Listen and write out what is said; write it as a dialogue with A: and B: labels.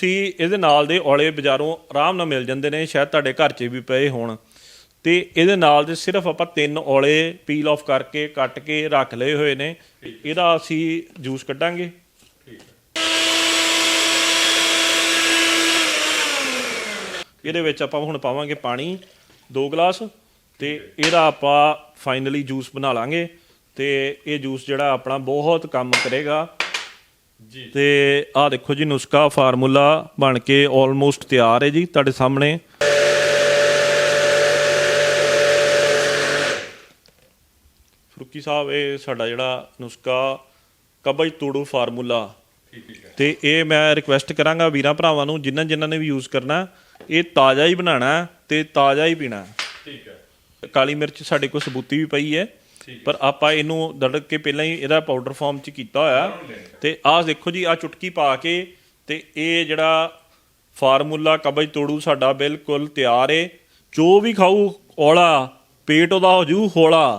A: ਤੁਸੀਂ ਇਹਦੇ ਨਾਲ ਦੇ ਔਲੇ ਬਾਜ਼ਾਰੋਂ ਆਰਾਮ ਨਾਲ ਮਿਲ ਜਾਂਦੇ ਨੇ ਸ਼ਾਇਦ ਤੁਹਾਡੇ ਘਰ 'ਚ ਵੀ ਪਏ ਹੋਣ। ਤੇ ਇਹਦੇ ਨਾਲ ਦੇ ਸਿਰਫ ਆਪਾਂ ਤਿੰਨ ਔਲੇ ਪੀਲ ਆਫ ਕਰਕੇ ਕੱਟ ਕੇ ਰੱਖ ਲਏ ਹੋਏ ਨੇ। ਇਹਦਾ ਅਸੀਂ ਜੂਸ ਕੱਢਾਂਗੇ। ਇਹਦੇ ਵਿੱਚ ਆਪਾਂ ਹੁਣ ਪਾਵਾਂਗੇ ਪਾਣੀ 2 ਗਲਾਸ ਤੇ ਇਹਦਾ ਆਪਾਂ ਫਾਈਨਲੀ ਜੂਸ ਬਣਾ ਲਾਂਗੇ। ਤੇ ਇਹ ਜੂਸ ਜਿਹੜਾ ਆਪਣਾ ਬਹੁਤ ਕੰਮ ਕਰੇਗਾ।
B: ਜੀ।
A: ਤੇ ਆਹ ਦੇਖੋ ਜੀ ਨੁਸਖਾ ਫਾਰਮੂਲਾ ਬਣ ਕੇ ਆਲਮੋਸਟ ਤਿਆਰ ਹੈ ਜੀ ਤੁਹਾਡੇ ਸਾਹਮਣੇ। ਫਰੂਕੀ ਸਾਹਿਬ ਇਹ ਸਾਡਾ ਜਿਹੜਾ ਨੁਸਖਾ ਕਬਜ ਤੋੜੂ ਫਾਰਮੂਲਾ।
B: ਠੀਕ ਹੈ।
A: ਤੇ ਇਹ ਮੈਂ ਰਿਕਵੈਸਟ ਕਰਾਂਗਾ ਵੀਰਾਂ ਭਰਾਵਾਂ ਨੂੰ ਜਿਨ੍ਹਾਂ ਜਿਨ੍ਹਾਂ ਨੇ ਵੀ ਯੂਜ਼ ਕਰਨਾ ਇਹ ਤਾਜ਼ਾ ਹੀ ਬਣਾਉਣਾ ਤੇ ਤਾਜ਼ਾ ਹੀ ਪੀਣਾ।
B: ਠੀਕ ਹੈ।
A: ਕਾਲੀ ਮਿਰਚ ਸਾਡੇ ਕੋਲ ਸਬੂਤੀ ਵੀ ਪਈ ਹੈ। ਪਰ ਆਪਾਂ ਇਹਨੂੰ ਦੜਕ ਕੇ ਪਹਿਲਾਂ ਹੀ ਇਹਦਾ ਪਾਊਡਰ ਫਾਰਮ ਚ ਕੀਤਾ ਹੋਇਆ। ਤੇ ਆਹ ਦੇਖੋ ਜੀ ਆ ਚੁਟਕੀ ਪਾ ਕੇ ਤੇ ਇਹ ਜਿਹੜਾ ਫਾਰਮੂਲਾ ਕਬਜ ਤੋੜੂ ਸਾਡਾ ਬਿਲਕੁਲ ਤਿਆਰ ਏ। ਜੋ ਵੀ ਖਾਊ, ਔਲਾ, ਪੇਟ ਉਹਦਾ ਹੋ ਜੂ ਹੌਲਾ।